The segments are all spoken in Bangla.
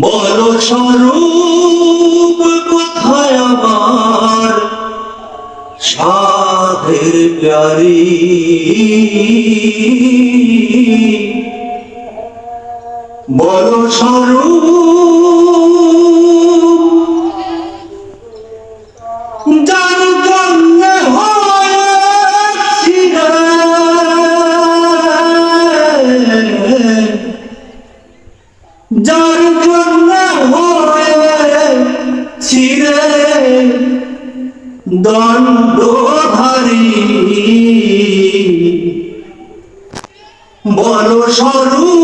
বল স্বরূপ কোথায় আমার? সাধে প্যারি। বল দণ্ডধারী। বড় স্বরূপ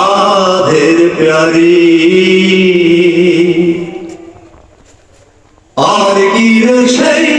राधे प्यारी और की रसई